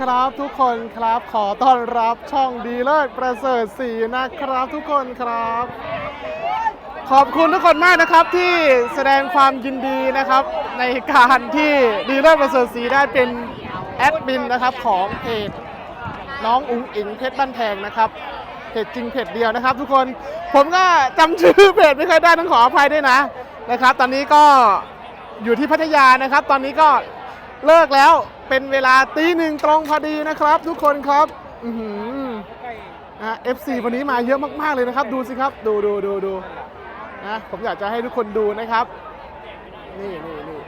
ครับทุกคนครับขอต้อนรับช่องดีเลิศประเสริฐศรีนะครับทุกคนครับ ขอบคุณทุกคนมากนะครับที่แสดงความยินดีนะครับ ในการที่ดีเลิศประเสริฐศรีได้เป็นแอดมินนะครับของเพจน้องอุ๋งอิงเพชรบ้านแพงนะครับเพจจริงเพจเดียวนะครับ ทุกคนผมก็จำชื่อเพจไม่เคอยได้ต้องขออภัยด้วยนะนะครับ ตอนนี้ก็อยู่ที่พัทยานะครับ ตอนนี้ก็เลิกแล้ว เป็นเวลาตีหนึ่งตรงพอดีนะครับ ทุกคนครับอือหือนะ FC วันนี้มาเยอะมากๆเลยนะครับ ดูสิครับ ดูดูดูดูนะผมอยากจะให้ทุกคนดูนะครับ นี่นี่นี่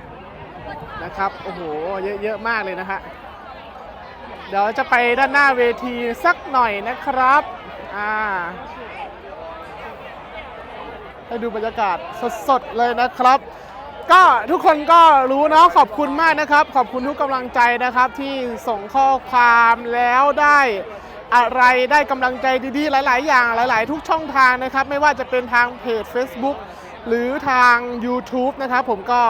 นะครับโอ้โหเยอะเยอะมากเลยนะฮะเดี๋ยวจะไปด้านหน้าเวทีสักหน่อยนะครับอ่าให้ดูบรรยากาศสดๆเลยนะครับ ก็ทุกคนก็รู้เนาะขอบคุณมากนะครับ ขอบคุณทุกกำลังใจนะครับที่ส่งข้อความแล้วได้อะไรได้กำลังใจดีๆ หลาย ๆ อย่างหลาย ๆ ทุกช่องทางนะครับ ไม่ว่าจะเป็นทางเพจ Facebook หรือทาง YouTube นะครับ ผมก็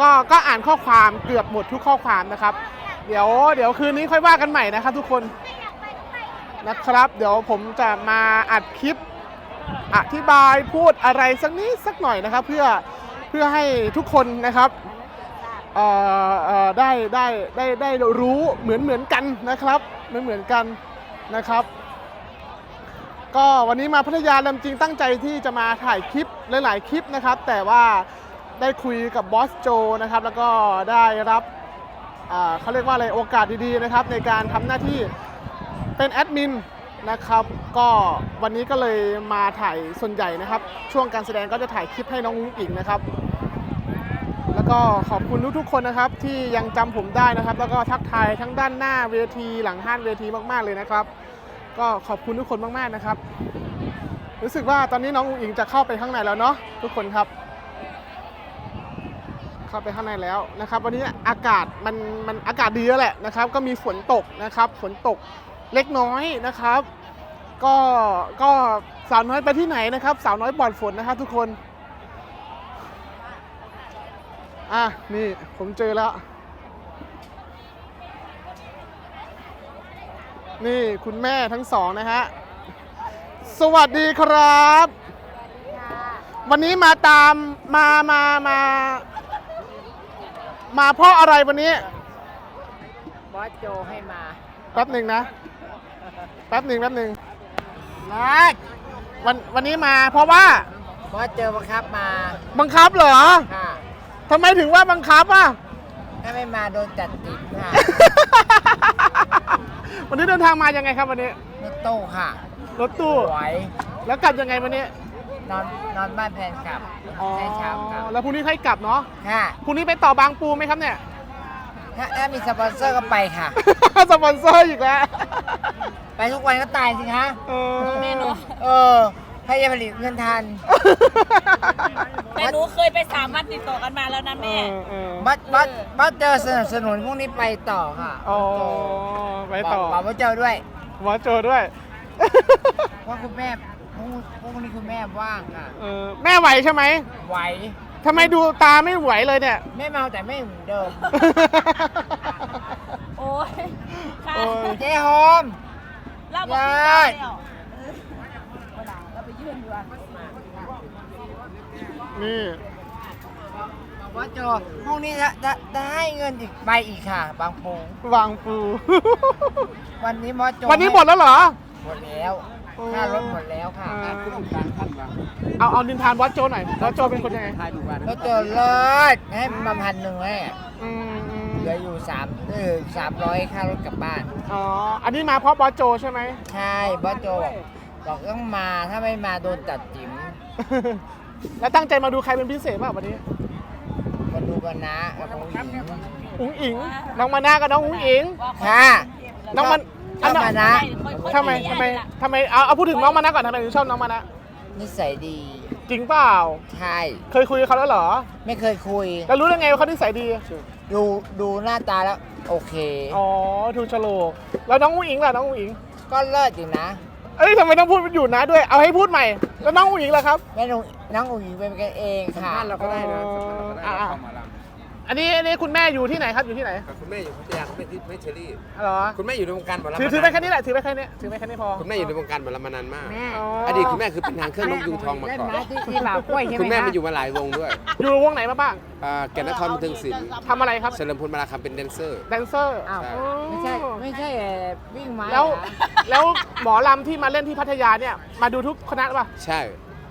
ก็ก็อ่านข้อความเกือบหมดทุกข้อความนะครับ เดี๋ยวเดี๋ยวคืนนี้ค่อยว่ากันใหม่นะครับ ทุกคนนะครับ เดี๋ยวผมจะมาอัดคลิปอธิบายพูดอะไรสักนิดสักหน่อยนะครับ เพื่อ เพื่อให้ทุกคนนะครับได้ได้ได้ได้รู้เหมือนเหมือนกันนะครับเหมือนเหมือนกันนะครับ ก็วันนี้มาพัทยาลำจริงตั้งใจที่จะมาถ่ายคลิปหลาย ๆ คลิปนะครับ แต่ว่าได้คุยกับบอสโจนะครับ แล้วก็ได้รับเขาเรียกว่าอะไรโอกาสดี ๆ นะครับ ในการทำหน้าที่เป็นแอดมิน นะครับ ก็วันนี้ก็เลยมาถ่ายส่วนใหญ่นะครับ ช่วงการแสดงก็จะถ่ายคลิปให้น้องอุ้งอิงนะครับ แล้วก็ขอบคุณทุกๆคนนะครับ ที่ยังจำผมได้นะครับ แล้วก็ทักทายทั้งด้านหน้าเวทีหลังห้านเวทีมากๆเลยนะครับ ก็ขอบคุณทุกคนมากๆนะครับ รู้สึกว่าตอนนี้น้องอุ้งอิงจะเข้าไปข้างในแล้วเนาะทุกคนครับเข้าไปข้างในแล้วนะครับ วันนี้อากาศมันมันอากาศดีแล้วแหละนะครับ ก็มีฝนตกนะครับ ฝนตก เล็กน้อยนะครับ ก็ก็สาวน้อยไปที่ไหนนะครับ สาวน้อยปลอดฝนนะครับ ทุกคนอะนี่ผมเจอแล้ว นี่คุณแม่ทั้งสองนะฮะสวัสดีครับ วันนี้มาตามมามามา มาเพราะอะไรวันนี้ บอสโจให้มา แป๊บหนึ่งนะ แป๊บหนึ่งแป๊บหนึ่งบอสวันวันนี้มาเพราะว่าบอสเจอบังคับมาบังคับเหรอค่ะทำไมถึงว่าบังคับอะ ถ้าไม่มาโดนจัดติดค่ะ วันนี้เดินทางมายังไงครับวันนี้ รถตู้ค่ะรถตู้ไหวแล้วกลับยังไงวันนี้นอนนอนบ้านแฟนคลับอ๋อใช่เช้าครับแล้วพรุ่งนี้ค่อยกลับเนาะค่ะพรุ่งนี้ไปต่อบางปูไหมครับเนี่ย ถ้าถ้ามีสปอนเซอร์ก็ไปค่ะ สปอนเซอร์อีกแล้ว ไปทุกวันก็ตายสิคะเออแน่นอนเออใครจะผลิตเงินทัน แต่หนูเคยไปสามวันติดต่อกันมาแล้วนะเอแม่ อเออบัสบัสบัสเจอสนับสนุนพวกนี้ไปต่อค่ะอ๋อไปต่อบอกบอกว่าเจอด้วย หมอโจด้วยว่าคุณแม่พวกพวกนี้คุณแม่ว่างค่ะ เออแม่ไหวใช่ไหมไหว ทำไมดูตาไม่ไหวเลยเนี่ย ไม่เมาแต่ไม่เหมือนเดิม โอ้ยค่ะโอ้ยเจ๊โฮม เราบอกได้ได้แล้วเวลาเราไปยื่นดีกว่านี่บอกว่าโจพรุ่งนี้จะจะจะให้เงินอีกใบอีกค่ะ บางปูวางปู วันนี้มอสโจวันนี้หมดแล้วเหรอ หมดแล้วโอ้ค่ารถหมดแล้วค่ะอ่าผู้จัดการท่านว่าเอาเอาดินทานวัดโจหน่อยวัดโจเป็นคนยังไง รถโจเลิศให้มาพันหนึ่งแม่อืมอืม เหลืออยู่สามเออสามร้อยค่ารถกลับบ้าน อ๋อ อันนี้มาเพราะบอสโจใช่ไหม ใช่บอสโจบอกบอกต้องมาถ้าไม่มาโดนตัดจิ๋มแล้วตั้งใจมาดูใครเป็นพิเศษป่ะวันนี้ มาดูกันนะกับน้องหญิงอุ๋งอิง น้องมานากับน้องอุ๋งอิง ค่ะน้องมันชอบมานะทำไมทำไมทำไม เอาเอาพูดถึงน้องมานะก่อนทำไมถึงชอบน้องมานะนิสัยดี จริงเปล่า ใช่ เคยคุยกับเขาแล้วเหรอ ไม่เคยคุย แล้วรู้ได้ไงว่าเขานิสัยดี ดูดูหน้าตาแล้ว โอเค อ๋อถูกโฉลกแล้วน้องอุ๋งอิงล่ะน้องอุ๋งอิง ก็เลิศอยู่นะเอ้ยทำไมต้องพูดอยู่นะด้วย เอาให้พูดใหม่ แล้วน้องอุ๋งอิงล่ะครับ แม่น้องน้องอุ๋ยเป็นกันเองค่ะเราก็ได้นะอ่าไอ อันนี้อันนี้คุณแม่อยู่ที่ไหนครับอยู่ที่ไหนคุณแม่อยู่พัทยาคุณแม่ที่ไม่เชอรี่เหรอคุณแม่อยู่ในวงการหมอลำถือถือไปแค่นี้แหละถือไปแค่นี้ถือไปแค่นี้พอคุณแม่อยู่ในวงการหมอลำมานานมาก แม่อ๋ออดีตคุณแม่คือเป็นทางเครื่องนกยูงทองมาเล่นก่อนไม้ที่ที่เหล่ากล้วยใช่ไหมคุณแม่คะมาอยู่มาหลายวงด้วยอยู่วงไหนมาบ้างอ่าแก่นนครบันเทิงศิลป์ทำอะไรครับเฉลิมพลมาราคำเป็นแดนเซอร์ แดนเซอร์อ้าวใช่ไม่ใช่ไม่ใช่เอ่อวิ่งไม้แล้วเหรอแล้วหมอลำที่มาเล่นที่พัทยาเนี่ยมาดูทุกคณะป่ะใช่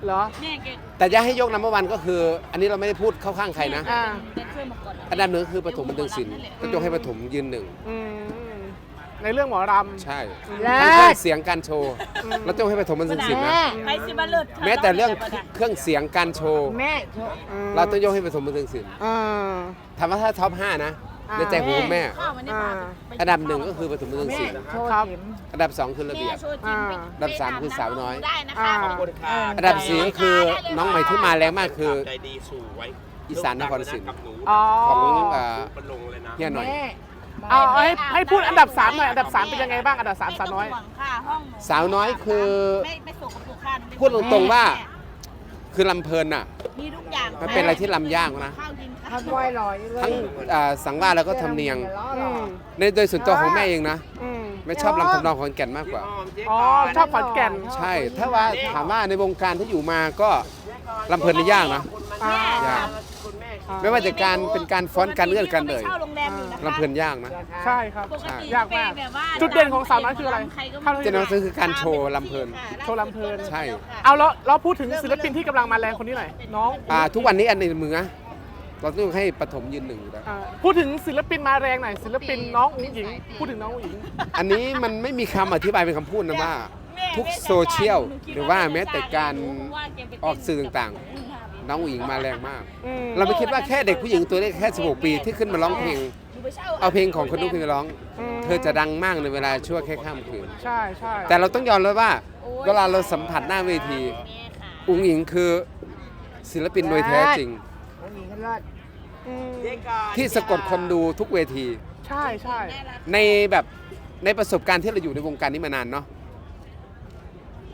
เหรอ แม่แกแต่อย่าให้ยกนัมเบอร์วันก็คือ อันนี้เราไม่ได้พูดเข้าข้างใครนะ อ่าแดนเซอร์มาก่อนอันดับหนึ่งคือปฐมบันเทิงศิลป์ก็ยกให้ปฐมยืนหนึ่ง อืมในเรื่องหมอรใช่เลิทั้งเครื่องศเสียงการโชว์เราต้องให้ปฐมบันเทิงศิลป์นะ แม่ใครสิมาเลิศแม้แต่เรื่องเครื่องเสียงการโชว์ แม่โชว์ำเราต้องยกให้ปฐมบันเทิงศิลป์อ่าถามว่าถ้าท็อป5นะอ่า ในใจของคุณแม่ ข้าวมันได้อ่ามาอันดับหนึ่งก็คือปฐมบันเทิงแม่ศิลป์โชว์ครับเข็ม อันดับสองคือระเบียบ โชว์จริงไปอันดับสามคือสาวน้อย ได้นะอ่าคะอันดับสี่ก็คือน้องใหม่ที่มาแรงมากคือ ใจดีสู่ไว้อีสานนครศรี กับหนูอ๋อ ของเอ่อเป็นลงเลยนะ เฮียหน่อยแม่เอาเอาให้ให้พูดอันดับสามหน่อยอันดับสามเป็นยังไงบ้างอันดับสามสาวน้อย ไม่ต้งห่วงค่ะห้องหนูสาวน้อยคือ ไม่ไม่ส่งกับลูกค้าหนูพูดตรงๆว่า คือลำเพลินน่ะ มีทุกอย่างมันเป็นอะไรที่ลำยากนะ ข้าวกินทำไว้ลอยเลยทั้งอ่าสังวาสแล้วก็ทำเนียง อืมในโดยส่วนตัวของแม่เองนะอืมไม่ชอบลำทำนองของแก่นมากกว่า อ๋อชอบขอนแก่น ใช่ ถ้าว่าถามว่าในวงการที่อยู่มาก็ลำเพลินนี่ยากนะ อ่า ยาก ไม่ว่าจะการเป็นการฟ้อนการเลื่อนกันเลยเช่าโรงแรมอยู่นะคะลำเพลินยากนะ ใช่ครับ ปกติยากมากเป็นแบบว่าจุดเด่นของสาวน้อยคืออะไรใคก็เท่าไม่ที่เจนก็คือการโชว์ลำเพลิน โชว์ลำเพลิน ใช่ เอาแล้วเราพูดถึงศิลปินที่กำลังมาแรงคนนี้หน่อยน้องอ่าทุกวันนี้อันในมือนะเราต้องให้ปฐมยืนหนึ่งอยู่แล้วอ่าพูดถึงศิลปินมาแรงหน่อยศิลปินน้องอุ๋งหญิง พูดถึงน้องอุ๋งหญิง อันนี้มันไม่มีคำอธิบายเป็นคำพูดนะว่า ทุกโซเชียลหรือว่าแม้แต่การออกสื่อต่างๆ น้องอุ๋งอิงมาแรงมาก อืมเราไม่คิดว่าแค่เด็กผู้หญิงตัวเล็กแค่ 16 ปีที่ขึ้นมาร้องเพลง เอาเพลงของคนนู้นเพลงร้องมเธอจะดังมากในเวลาชั่วแค่ข้ามคืน ใช่ใช่แต่เราต้องยอมรับว่า เวลาเราสัมผัสหน้าเวที อุ๋งอิงคือศิลปินโดยแท้จริง ผู้หญิงก็เลิศอืมที่สะกดคนดูทุกเวที ใช่ใช่ในแบบในประสบการณ์ที่เราอยู่ในวงการนี้มานานเนาะ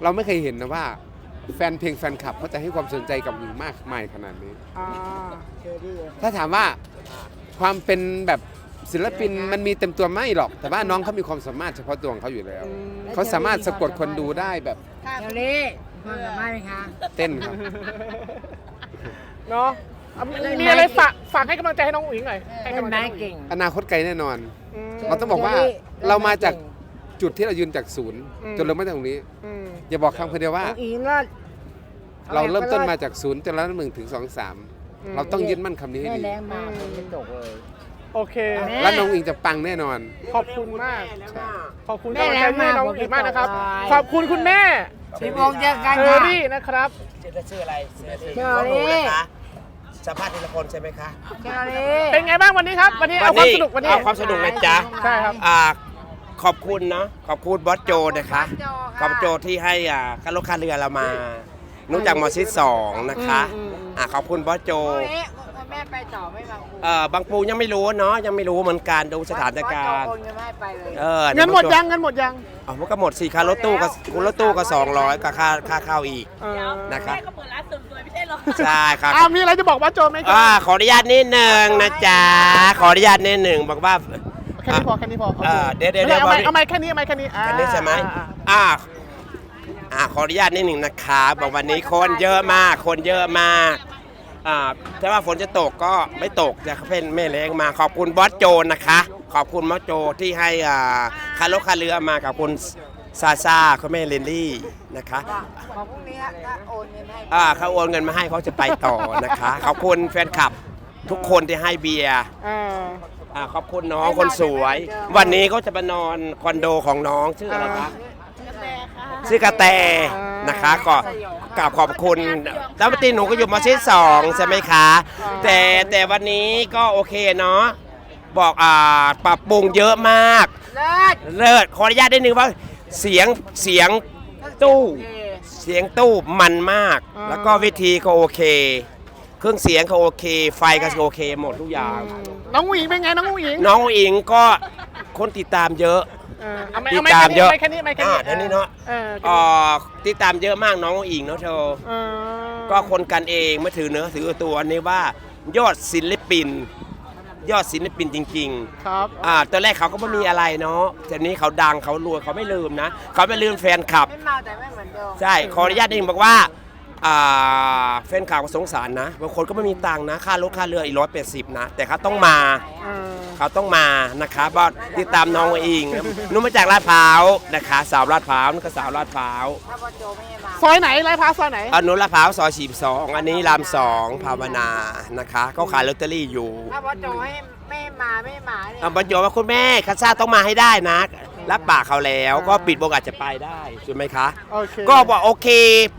เราไม่เคยเห็นนะว่า แฟนเพลงแฟนคลับเขาจะให้ความสนใจกับหญิงมากมายขนาดนี้ อ่าเชอรี่ถ้าถามว่าความเป็นแบบศิลปินมันมีเต็มตัวไม่หรอก แต่ว่าน้องเขามีความสามารถเฉพาะตัวของเขาอยู่แล้วอืมเขาสามารถสะกดคนดูได้แบบเชอรี่ความสามารถไหมคะ เต้นครับ เนาะอะมีอะไรฝากฝากให้กำลังใจให้น้องอุ๋งหญิงหน่อยให้เล่นกำลังใจไม้น้องอุ๋งหญิงเก่ง อนาคตไกลแน่นอน อืม เราต้องบอกว่าเชอรี่เรามาจากเล่นไม้เจุดที่เรายืนจากศูนย์อืม จนเราไม่ถึงตรงนี้ อืมอย่าบอกคำคนเดียวว่าอุ๋งอิงเลิศเราเริ่มต้นมาจากศูนย์จนแล้วหนึ่งถึงสองสามอืมเราต้องยึดมั่นคำนี้ให้แม่ดีแรงมาผมจะตกเลย โอเค แม่ แล้วน้องอิงจะปังแน่นอน ขอบคุณมาก ขอบคุณแม่กำลังใจแรงมากให้น้องผมอุ๋งหญิงมากนะครับจะตายขอบคุณคุณแม่สิบโมงเจอกันเชอค่ะ รี่นะครับชื่ออะไรชื่อเชอรี่นะคะสัมภาษณ์ทีละคนใช่ไหมคะ เชอรี่ เป็นไงบ้างวันนี้ครับ วันนี้เอาความสนุกวันนี้ เอาความสนุกนะจ๊ะ ใช่ครับ อ่า ขอบคุณเนาะขอบคุณบอสโจนะคะขอบโจที่ให้อ่าค่ารถค่าเรือเรามานุ่จากหมอชิดสองนะคะอืมอืม อ่าขอบคุณบอสโจ โอ้ยแม่ไปต่อไม่มาคุยเอ่อบางปูยังไม่รู้เนาะยังไม่รู้เหมือนกันดูสถานการณ์โอนเงินมาให้ไปเลยเออเงินหมดยังเงินหมดยังอ๋อมันก็หมดสี่ค่ารถตู้ก็คุณรถตู้ก็200กับค่าค่าเข้าอีก เออนะครับ แม่ก็เปิดร้านเสริมสวยไม่ใช่เหรอ ใช่ครับอ้าวมีอะไรจะบอกว่าโจไหมครัอ่าบ ขออนุญาตนิดนึงนะจ๊ะ ขออนุญาตนิดหนึ่งบอกว่าแค่นี้พอแค่นี้พอเออเดี๋ยวเดี๋ยวไม่เดี๋ยวเอาไหมบอกดิเอาไหมแค่นี้เอาไหมแค่นี้อ่าอันนี้ใช่ไหมอ่าอ่าอ่าขออนุญาตนิดหนึ่งนะคะบอกวันนี้คนเยอะมาก คนเยอะมากอ่าถ้าว่าฝนจะตกก็ไม่ตกจะเป็นแม่แรงมาขอบคุณบอสโจนะคะ ขอบคุณบอสโจที่ให้อ่าคารถคาเรือมากับคุณซาซาคุณแม่เลนลี่นะคะ ของพวกนี้ถ้าโอนเงินให้อ่าเขาโอนเงินมาให้เขาจะไปต่อนะคะ ขอบคุณแฟนคลับทุกคนที่ให้เบียร์ อ่า อ่าขอบคุณน้องคนสวย วันนี้ก็จะไปนอนคอนโดของน้องชื่ออะไรคะชื่อกระแตนะคะก็กราบขอบคุณแล้วปกติหนูก็อยู่มาที่สองใช่ไหมคะ แต่แต่วันนี้ก็โอเคเนาะบอกอ่าปรับปรุงเยอะมาก เลิศเลิศขออนุญาตได้หนึ่งว่าเสียงเสียงตู้ เสียงตู้มันมากอ่าแล้วก็วิธีก็โอเค เครื่องเสียงก็โอเค ไฟก็โอเคหมดทุกอย่าง น้องอุ๋งหญิงเป็นไงน้องอุ๋งหญิงน้องอิงก็คนติดตามเยอะ เออเอาไหมติดเอาไหมตามเยอะแค่นี้ไหมแค่นี้อ่าเดี๋ยวนี้เนาะเออเอ่อติดตามเยอะมากน้องอิงเนาะเธอ เออก็คนกันเองไม่ถือเนื้อถือตัวอันนี้ว่ายอดศิลปิน ยอดศิลปินจริงครับๆอ่าตอนแรกเขาก็ไม่มีอะไรเนาะแต่นี้เขาดังเขารวยเขาไม่ลืมนะ เขาไม่ลืมแฟนคลับ ไม่เมาแต่ไม่เหมือนเดิม ใช่ ขออนุญาตนิดนึงบอกว่าอ่า แฟนข่าวก็สงสารนะบางคนก็ไม่มีตังค์นะ ค่ารถค่าเรืออีกร้อยแปดสิบนะ แต่เขาต้องมาเออเขาต้องมานะคะบอสติดตามน้องเองนุ่มมาจากลาดพร้าวนะคะ สาวลาดพร้าวนี่ก็สาวลาดพร้าวถ้าบอสโจไม่ให้มาซอยไหนไรพร้าวซอยไหนอันนู้นลาดพร้าวซอยฉีบสองอันนี้รามสองภาวนานะคะเขาขายลอตเตอรี่อยู่ถ้าบอสโจให้ไม่ให้มาไม่ให้มาเนี่ยเอาบรรยว่าคุณแม่คาซ่าต้องมาให้ได้นะ รับปากเขาแล้วก็ปิดวงอาจจะไปได้ใช่ไหมคะ โอเคก็บอกโอเค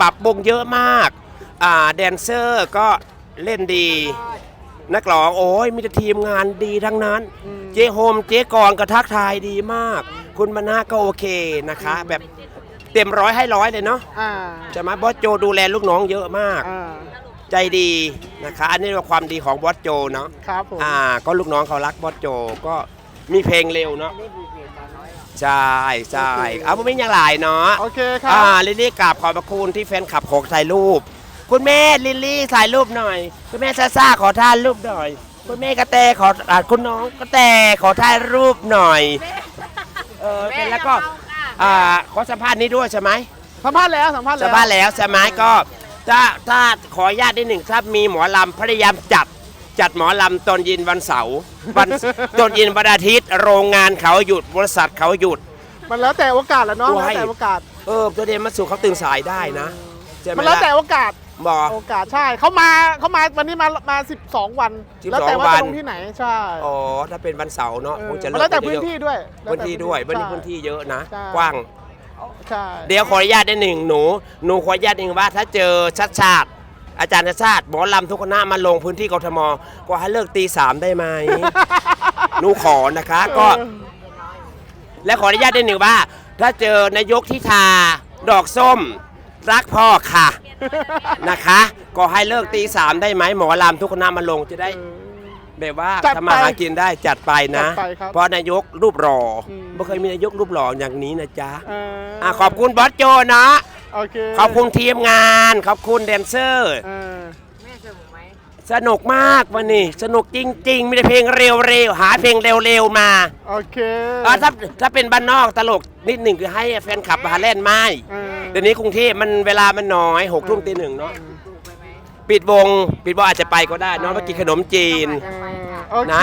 ปรับวงเยอะมากอ่าแดนเซอร์ก็เล่นดี นักร้องโอ้ยมีแต่ทีมงานดีทั้งนั้น เจ๊โฮมเจ๊กรก็ทักทายดีมาก คุณมานาก็โอเคนะคะ แบบเต็มร้อยให้ร้อยเลยเนาะอ่าใช่ไหมบอสโจดูแลลูกน้องเยอะมาก อ่าใจดีนะคะ อันนี้เป็นความดีของบอสโจเนาะครับผม อ่าก็ลูกน้องเขารักบอสโจก็ มีเพลงเร็วเนาะนี่บูเบตาน้อยใช่ใช่เอาไม่ยังหลายเนาะโอเคครัอ่าบลิลลี่กราบขอบพระคุณที่แฟนคลับขอถ่ายรูป คุณแม่ลิลลี่ถ่ายรูปหน่อย คุณแม่ซาซ่าขอถ่ายรูปหน่อย คุณแม่กระแตขออ่าคุณน้องกระแตขอถ่ายรูปหน่อยเออเป็นแล้วก็อ่าขอสัมภาษณ์นี้ด้วยใช่ไหมสัมภาษณ์แล้วสัมภาษณ์แล้วสัมภาษณ์แล้วใช่ไหมก็ถ้าถ้าขออนุญาตนิดหนึ่งถ้ามีหมอลำพยายามจัด จัดหมอลำตอนเย็นวันเสาร์วันตอนเย็นวันอาทิตย์ โรงงานเขาหยุดบริษัทเขาหยุด มันแล้วแต่โอกาสแหละเนาะโอ้แล้วยแต่โอกาสเออตัวเดนมาสู่เขาตื่นสายได้นะใช่ไหมมันแล้วแต่ล่ะโอกาสบอกโอกาสใช่เขามาเขามาวันนี้มามา 12 วัน 12แล้วแต่ว่าวัจะนลงที่ไหนใช่อ๋อถ้าเป็นวันเสาร์เนาะเออคงจะมันเลิแล้กวแต่ไปพื้นเยอะที่ด้วยแล้วพื้นแต่ที่ด้วยวันนี้ใช่พื้นที่เยอะนะ ใช่กว้าง ใช่ เดี๋ยวขออนุญาตได้หนึ่งหนู หนูขออนุญาตเองว่าถ้าเจอชัดชาติ อาจารย์ชัดชาติหมอลำทุกคณะมาลงพื้นที่กทมก็ให้เลิกตีสามได้ไหม หนูขอนะคะก็ และขออนุญาตได้หนึ่งว่า ถ้าเจอนายกที่ทาดอกส้ม รักพ่อค่ะ นะคะ ก็ให้เลิกตีสามได้ไหมหมอลำทุกคณะมาลงจะได้ แบบว่าจัดไปทำมาหากินได้จัดไปนะ จัดไปครับเพราะนายกรูปหล่ออม ไม่เคยมีนายกรูปหล่ออย่างนี้นะจ๊ะ เอออะขอบคุณบอสโจนะ โอเคขอบคุณทีมงาน ขอบคุณแดนเซอร์เออแม่สนุกไหมสนุกมากวันนี้ สนุกจริงๆ มีแต่เพลงเร็วๆ หาเพลงเร็วๆ มาโอเคอะถ้าถ้าเป็นบ้านนอกตลกนิดหนึ่งคือให้แฟนคลับมาเล่นไม่เออเดี๋ยวนี้กรุงเทพมันเวลามันน้อยหกทุ่มตีหนึ่งเนาะ ถูกไปไหมปิดวง ปิดวงอาจจะไปก็ได้เนอะไปกินขนมจีนเออ โอเคนะ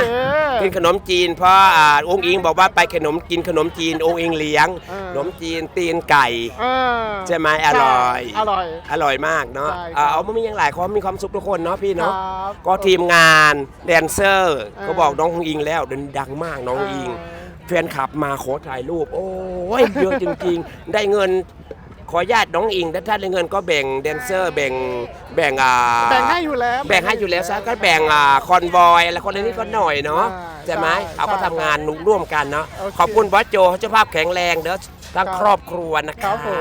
กินขนมจีนเพราะอ่าองค์อิงบอกว่าไปขนมกินขนมจีนองค์อิงเลี้ยงเออ ขนมจีนตีนไก่ เออใช่ไหมอร่อยอร่อย อร่อยมากเนาะใช่ครับอ่าเอาไม่มีอย่างหลายความมีความสุขทุกคนเนาะพี่ครัเนาะบก็ทีมงานแดนเซอร์เออ ก็บอกน้ององอิงแล้วเดินดังมากน้องอิงแฟนคลับมาขอถ่ายรูป โอ้ยเยอะจริงๆ ได้เงินข อญาติน้องอิงถ้าท่านได้เงินก็แบ่งแดนเซอร์แบ่งแบ่งอ่าแบ่งให้อยู่แล้วแบ่งให้อยู่แล้วซะก็แบ่งอ่าคอนวอยอะไรคนนี้ก็หน่อยเนาะใช่ใช่ไหมใช่เอาก็ทำงานร่วมกันเนาะโอเค ขอบคุณบอสโจเจ้าภาพแข็งแรงเด้อทั้งครับครอบครัวนะคคะ รับผม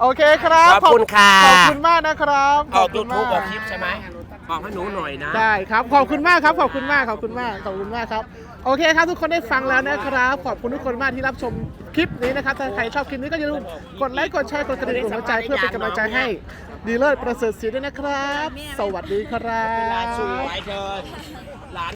โอเคครับขอบคุณค่ะ ขอบคุณมากนะครับออกขยูบทูบคุณอมาอกคลิปใช่ไหมบอกให้หนูหน่อยนะ ได้ครับขอบคุณมากครับขอบคุณมากขอบคุณมากขอบคุณมากครับ โอเคครับทุกคนได้ฟังแล้วนะครับ ขอบคุณทุกคนมากที่รับชมคลิปนี้นะครับ ถ้าใครชอบคลิปนี้ก็อย่าลืมกดไลค์กดแชร์กดกระดิ่งกดหัวใจเพื่อเป็นกำลังใจให้ดีเลิศประเสริฐศรีด้วยนะครับ สวัสดีครับสวยเธอ